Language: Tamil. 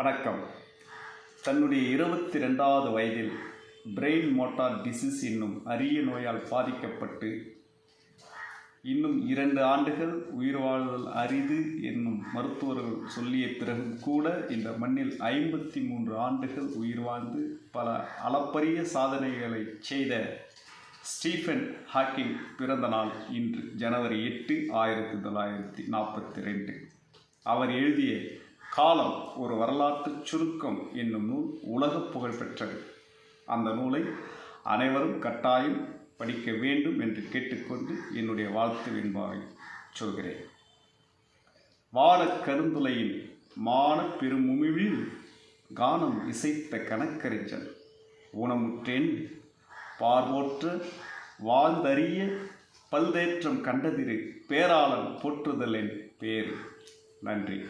வணக்கம். தன்னுடைய இருபத்தி ரெண்டாவது வயதில் பிரெயின் மோட்டார் டிசீஸ் என்னும் அரிய நோயால் பாதிக்கப்பட்டு இன்னும் இரண்டு ஆண்டுகள் உயிர் வாழ்தல் அரிது என்னும் மருத்துவர்கள் சொல்லிய பிறகும் கூட இந்த மண்ணில் ஐம்பத்தி மூன்று ஆண்டுகள் உயிர் வாழ்ந்து பல அளப்பரிய சாதனைகளை செய்த ஸ்டீஃபன் ஹாக்கிங் பிறந்த நாள் இன்று ஜனவரி எட்டு ஆயிரத்தி தொள்ளாயிரத்தி நாற்பத்தி ரெண்டு. அவர் எழுதிய காலம் ஒரு வரலாற்று சுருக்கம் என்னும் நூல் உலக புகழ் பெற்றது. அந்த நூலை அனைவரும் கட்டாயம் படிக்க வேண்டும் என்று கேட்டுக்கொண்டு என்னுடைய வாழ்த்து வெண்பாவை சொல்கிறேன். வாழக் கருந்துளையில் மான பெருமுமிழில் கானம் இசைத்த கணக்கறிஞர் ஊனமுற்றேன் பார்வோற்ற வாழ்ந்தறிய பல்தேற்றம் கண்டதிரு பேராளன் போற்றுதலின் பேர் நன்றி.